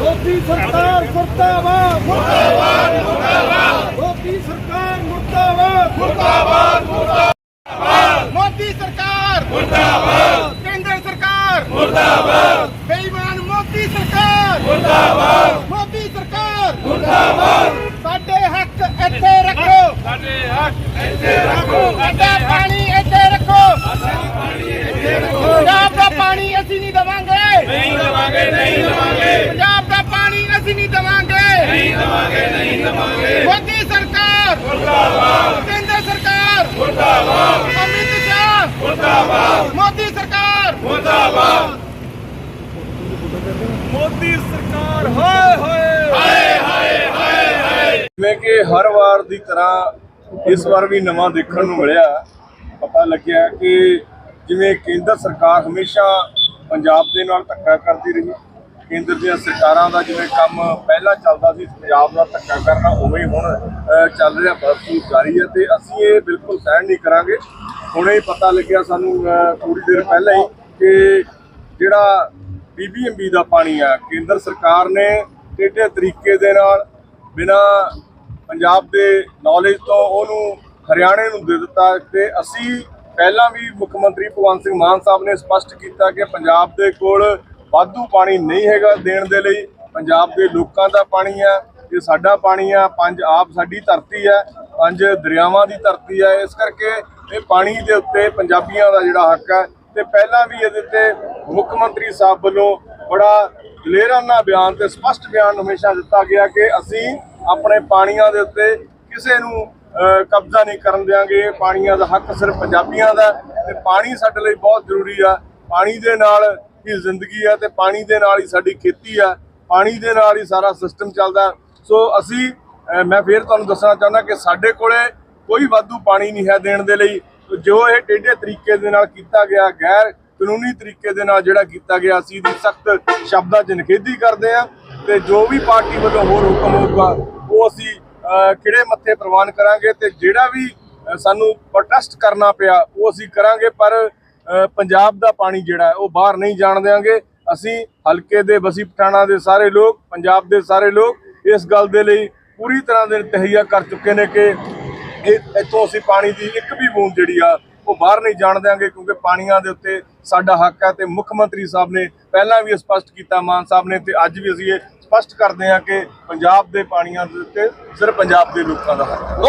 ਮੋਦੀ ਸਰਕਾਰ ਮੁਰਦਾਬਾਦ ਮੁਰਦਾਬਾਦ ਮੁਰਦਾਬਾਦ। ਮੋਦੀ ਸਰਕਾਰ ਮੁਰਦਾਬਾਦ ਮੁਰਦਾਬਾਦ ਮੁਰਦਾਬਾਦ। ਮੋਦੀ ਸਰਕਾਰ ਮੁਰਦਾਬਾਦ। ਕੇਂਦਰ ਸਰਕਾਰ ਮੁਰਦਾਬਾਦ। ਬੇਈਮਾਨ ਮੋਦੀ ਸਰਕਾਰ ਮੁਰਦਾਬਾਦ। ਮੋਦੀ ਸਰਕਾਰ ਮੁਰਦਾਬਾਦ। ਸਾਡੇ ਹੱਕ ਇੱਥੇ ਰੱਖੋ। ਸਾਡੇ ਹੱਕ ਇੱਥੇ ਰੱਖੋ। ਸਾਡਾ ਪਾਣੀ ਇੱਥੇ ਰੱਖੋ ਪੰਜਾਬ ਦਾ ਪਾਣੀ ਅਸੀਂ ਨਹੀਂ ਦਵਾਂਗੇ ਨਹੀਂ ਦਵਾਂਗੇ ਨਹੀਂ ਦਵਾਂਗੇ ਪੰਜਾਬ ਦਾ ਪਾਣੀ ਅਸੀਂ ਨਹੀਂ ਦਵਾਂਗੇ ਨਹੀਂ ਦਵਾਂਗੇ ਨਹੀਂ ਦਵਾਂਗੇ ਮੋਦੀ ਸਰਕਾਰ ਮੁਰਦਾਬਾਦ ਕੇਂਦਰ ਸਰਕਾਰ ਮੁਰਦਾਬਾਦ ਅਮਿਤ ਸ਼ਾਹ ਮੁਰਦਾਬਾਦ। ਮੋਦੀ ਸਰਕਾਰ। ਮੁਰਦਾਬਾਦ। ਮੋਦੀ ਸਰਕਾਰ ਹਾਏ ਹਾਏ। ਹਾਏ ਹਾਏ ਹਾਏ ਹਾਏ। ਜਿਵੇਂ ਕਿ ਹਰ ਵਾਰ ਦੀ ਤਰ੍ਹਾਂ ਇਸ ਵਾਰ ਵੀ ਨਵਾਂ ਦੇਖਣ ਨੂੰ ਮਿਲਿਆ। ਪਤਾ ਲੱਗਿਆ ਕਿ ਜਿਵੇਂ ਕੇਂਦਰ ਸਰਕਾਰ ਹਮੇਸ਼ਾ ਪੰਜਾਬ ਦੇ ਨਾਲ ਧੱਕਾ ਕਰਦੀ ਰਹੀ। ਕੇਂਦਰ ਦੀਆਂ ਸਰਕਾਰਾਂ ਦਾ ਜਿਵੇਂ ਕੰਮ ਪਹਿਲਾਂ ਚੱਲਦਾ ਸੀ ਪੰਜਾਬ ਦਾ ਧੱਕਾ ਕਰਨਾ ਉਵੇਂ ਹੀ ਹੁਣ ਚੱਲ ਰਿਹਾ ਬਰਸੂ ਜਾਰੀ ਹੈ ਤੇ ਅਸੀਂ ਇਹ ਬਿਲਕੁਲ ਸਹਿਣ ਨਹੀਂ ਕਰਾਂਗੇ। ਹੁਣੇ ਹੀ ਪਤਾ ਲੱਗਿਆ ਸਾਨੂੰ ਅਹ, ਥੋੜੀ ਦੇਰ ਪਹਿਲਾਂ ਹੀ ਕਿ ਜਿਹੜਾ ਬੀਬੀਐਮਬੀ ਦਾ ਪਾਣੀ ਆ ਕੇਂਦਰ ਸਰਕਾਰ ਨੇ ਟੇਢੇ ਤਰੀਕੇ ਦੇ ਨਾਲ ਬਿਨਾ ਪੰਜਾਬ ਦੇ ਨੌਲੇਜ ਤੋਂ ਉਹਨੂੰ ਹਰਿਆਣੇ ਨੂੰ ਦੇ ਦਿੱਤਾ ਤੇ ਅਸੀਂ ਪਹਿਲਾਂ ਵੀ ਮੁੱਖ ਮੰਤਰੀ ਭਗਵੰਤ ਸਿੰਘ ਮਾਨ ਸਾਹਿਬ ਨੇ ਸਪਸ਼ਟ ਕੀਤਾ ਕਿ ਪੰਜਾਬ ਦੇ ਕੋਲ ਵਾਧੂ ਪਾਣੀ ਨਹੀਂ ਹੈਗਾ ਦੇਣ ਦੇ ਲਈ। ਪੰਜਾਬ ਦੇ ਲੋਕਾਂ ਦਾ ਪਾਣੀ ਆ ਇਹ ਸਾਡਾ ਪਾਣੀ ਆ, ਪੰਜ ਆਪ ਸਾਡੀ ਧਰਤੀ ਹੈ ਪੰਜ ਦਰਿਆਵਾਂ ਦੀ ਧਰਤੀ ਹੈ ਇਸ ਕਰਕੇ ਇਹ ਪਾਣੀ ਦੇ ਉੱਤੇ ਪੰਜਾਬੀਆਂ ਦਾ ਜਿਹੜਾ ਹੱਕ ਹੈ ਤੇ ਪਹਿਲਾਂ ਵੀ ਇਹਦੇ ਤੇ ਮੁੱਖ ਮੰਤਰੀ ਸਾਹਿਬ ਵੱਲੋਂ ਬੜਾ ਦਲੇਰਾਨਾ ਬਿਆਨ ਤੇ ਸਪਸ਼ਟ ਬਿਆਨ ਹਮੇਸ਼ਾ ਦਿੱਤਾ ਗਿਆ ਕਿ ਅਸੀਂ ਆਪਣੇ ਪਾਣੀਆਂ ਦੇ ਉੱਤੇ ਕਿਸੇ ਨੂੰ ਕਬਜ਼ਾ ਨਹੀਂ ਕਰਨ ਦਿਆਂਗੇ। ਇਹ ਪਾਣੀਆਂ ਦਾ ਹੱਕ ਸਿਰਫ ਪੰਜਾਬੀਆਂ ਦਾ ਤੇ ਪਾਣੀ ਸਾਡੇ ਲਈ ਬਹੁਤ ਜ਼ਰੂਰੀ ਆ। ਪਾਣੀ ਦੇ ਨਾਲ ਹੀ ਜ਼ਿੰਦਗੀ ਆ ਤੇ ਪਾਣੀ ਦੇ ਨਾਲ ਹੀ ਸਾਡੀ ਖੇਤੀ ਆ। ਪਾਣੀ ਦੇ ਨਾਲ ਹੀ ਸਾਰਾ ਸਿਸਟਮ ਚੱਲਦਾ। ਸੋ ਅਸੀਂ ਮੈਂ ਫੇਰ ਤੁਹਾਨੂੰ ਦੱਸਣਾ ਚਾਹੁੰਦਾ ਕਿ ਸਾਡੇ ਕੋਲੇ ਕੋਈ ਵਾਧੂ ਪਾਣੀ ਨਹੀਂ ਹੈ ਦੇਣ ਦੇ ਲਈ। ਜੋ ਇਹ ਟੇਢੇ ਤਰੀਕੇ ਦੇ ਨਾਲ ਕੀਤਾ ਗਿਆ, ਗੈਰ ਕਾਨੂੰਨੀ ਤਰੀਕੇ ਦੇ ਨਾਲ ਜਿਹੜਾ ਕੀਤਾ ਗਿਆ, ਅਸੀਂ ਇਹਦੀ ਸਖਤ ਸ਼ਬਦਾਂ 'ਚ ਨਿਖੇਧੀ ਕਰਦੇ ਆ ਤੇ ਜੋ ਵੀ ਪਾਰਟੀ ਵੱਲੋਂ ਹੋਰ ਹੁਕਮ ਹੋਊਗਾ, ਉਹ ਅਸੀਂ ਕਿਹੜੇ ਮੱਥੇ ਪ੍ਰਵਾਨ ਕਰਾਂਗੇ ਤੇ ਜਿਹੜਾ ਵੀ ਸਾਨੂੰ ਪ੍ਰੋਟੈਸਟ ਕਰਨਾ ਪਿਆ, ਉਹ ਅਸੀਂ ਕਰਾਂਗੇ, ਪਰ ਪੰਜਾਬ ਦਾ ਪਾਣੀ ਜਿਹੜਾ ਉਹ ਬਾਹਰ ਨਹੀਂ ਜਾਣ ਦੇਵਾਂਗੇ ਅਸੀਂ ਹਲਕੇ ਦੇ ਬਸੀ ਪਠਾਣਾ ਦੇ ਸਾਰੇ ਲੋਕ, ਪੰਜਾਬ ਦੇ ਸਾਰੇ ਲੋਕ ਇਸ ਗੱਲ ਦੇ ਲਈ ਪੂਰੀ ਤਰ੍ਹਾਂ ਦੇ ਤਹਈਆ ਕਰ ਚੁੱਕੇ ਨੇ ਕਿ ਇਹ ਇੱਥੋਂ ਅਸੀਂ ਪਾਣੀ ਦੀ ਇੱਕ ਵੀ ਬੂੰਦ ਜਿਹੜੀ ਆ, ਉਹ ਬਾਹਰ ਨਹੀਂ ਜਾਣ ਦਿਆਂਗੇ, ਕਿਉਂਕਿ ਪਾਣੀਆਂ ਦੇ ਉੱਤੇ ਸਾਡਾ ਹੱਕ ਹੈ ਤੇ ਮੁੱਖ ਮੰਤਰੀ ਸਾਹਿਬ ਨੇ ਪਹਿਲਾਂ ਵੀ ਇਹ ਸਪਸ਼ਟ ਕੀਤਾ, ਮਾਨ ਸਾਹਿਬ ਨੇ ਤੇ ਅੱਜ ਵੀ ਅਸੀਂ ਇਹ ਸਪਸ਼ਟ ਕਰਦੇ ਹਾਂ ਕਿ ਪੰਜਾਬ ਦੇ ਪਾਣੀਆਂ ਦੇ ਉੱਤੇ ਸਿਰਫ ਪੰਜਾਬ ਦੇ ਲੋਕਾਂ ਦਾ ਹੱਕ